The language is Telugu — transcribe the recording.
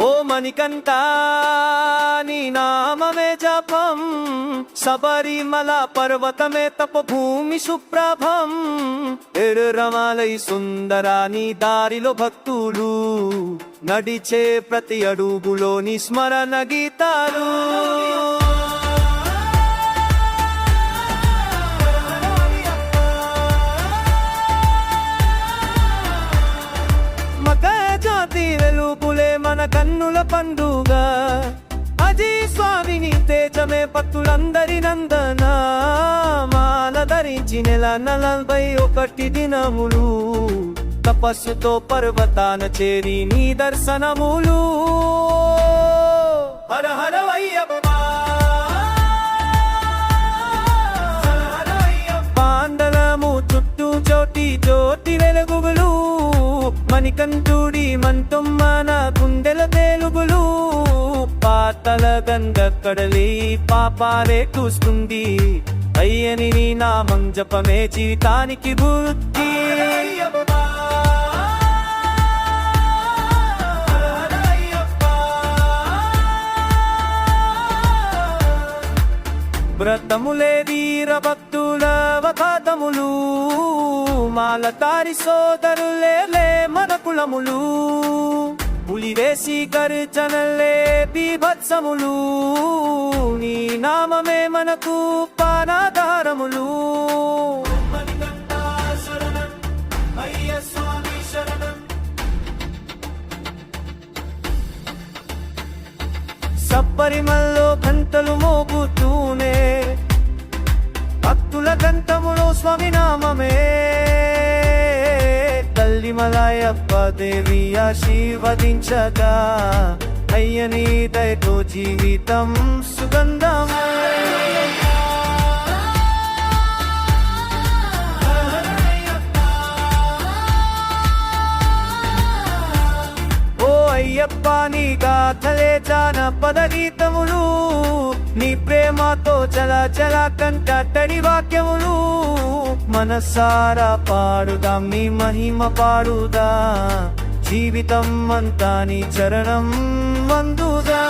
ఓ మణికంఠ నీ నామమే జపం. శబరిమల పర్వతమే తప భూమి సుప్రభం సుందరా నీ దారిలో భక్తులు నడిచే ప్రతి అడుగులోని స్మరణ గీతాలు. మన కన్నుల పండుగ. అజీ స్వామిని తేజమే భక్తులందరి నందన. మాల ధరించి నెల నలభై ఒకటి దినములు. తపస్సుతో పర్వతాన చేరి నీ దర్శనములు. హర హర వయ్యప్ప మణికంఠుడి మంతం నా గుండెల తెలుగులు. పాతల గంగ కడలి పాపాలే చూస్తుంది అయ్యని నీ నామం జపమే జీవితానికి బుద్ధి. వ్రతములే వీర భక్తుల వకాతములు మాల తారి సోదరులే లే పులివేసి గర్జనలే బీభత్సములు. నీ నామమే మనకు పానాధారములు. సప్పరిమల్లో గంటలు తల్లి దేవి ఆశీర్వదించగా. అయ్యని దయతో జీవితం సుగంధం ఓ అయ్యప్ప నీ గాథలే జానపద గీతములు. నీ ప్రేమతో చల చల కంటడి వాక్యము మనసారా పాడుదాం నీ మహిమ పాడుదా. జీవితం అంతా నీ చరణం వందుదా.